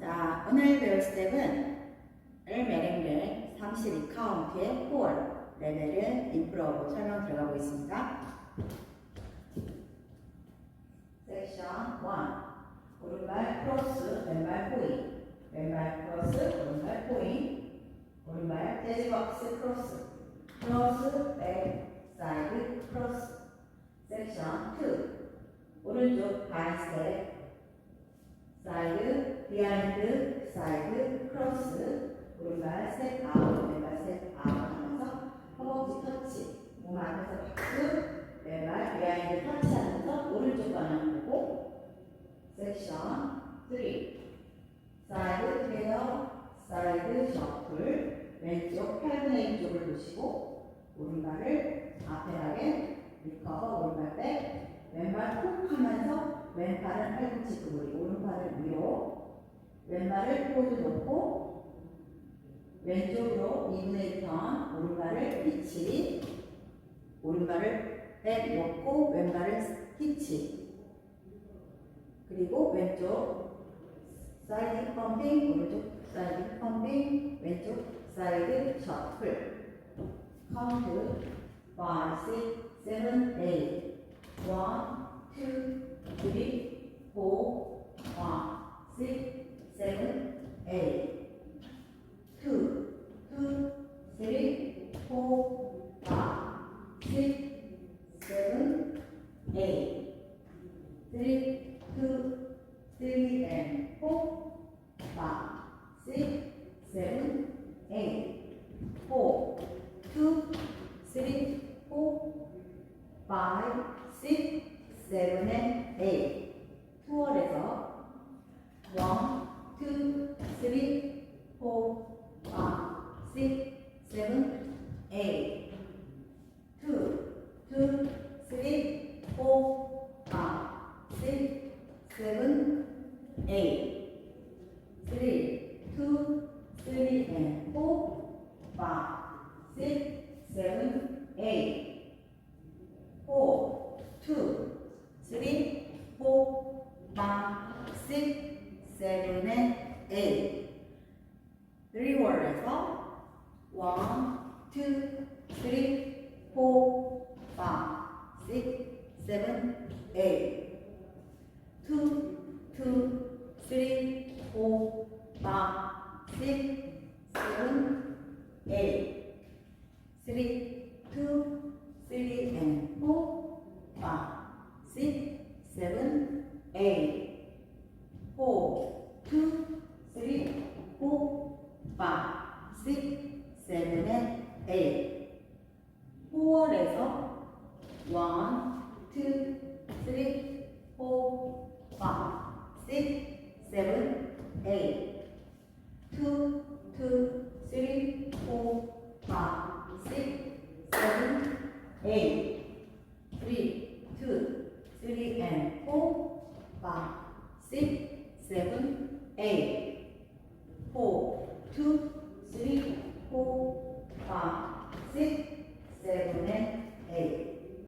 자, 오늘 배울 스텝은 메랭글 32카운트의 4 레벨을 인프로로 설명 들어가고 있습니다. 섹션 1 오른발 크로스 왼발 포인 왼발 크로스 오른발 포인 오른발 재즈박스 크로스 백 사이드 크로스 섹션 2 오른쪽 바이 스텝 사이드, 비하인드, 사이드, 크로스, 오른발 스텝 아웃, 왼발 스텝 아웃 하면서 허벅지 터치, 몸 앞에서 박수, 왼발 비하인드 터치 하면서 오른쪽 방향 보고 섹션 3 사이드 페어, 사이드 셔플, 왼쪽 8분의 1 쪽을 보시고 오른발을 앞에 가게 리커버, 오른발 백, 왼발 콕 하면서 왼팔은 팔꿈치 구부리, 오른팔을 위로, 왼발을 포즈 놓고, 왼쪽으로 2분의 1턴, 오른발을 피치, 오른발을 백 놓고, 왼발을 피치, 그리고 왼쪽 사이드 펌핑, 오른쪽 사이드 펌핑, 왼쪽 사이드 셔플, 카운트 5, 6, 7, 8, 1, 2, three, four, one, six, seven, eight. Two, two, three, four, five, six, seven, eight. Three, two, three, and four, five, six, seven, eight. Four, two, three, 5, 6, 7, and 8. 투월에서 1, 2, 3, 4, 5, 6, 7, 8. 2, 2, 3, 4, 5, 6, 7, 8. 3, 2, 3, and 4, 5. Six, seven, eight. 리월에서 one, two, three, four, five, six, seven, eight. two, two, three, four, five, six, seven, eight. three, two, three, and four, five, six, seven, eight, four, two, three, four, five, six, seven, and eight. 4월에서 one, two, three, four, five, six, seven, eight. two, two, three, four, five, six, seven, eight. three, two, three, and four, five, six, seven, eight. four, two,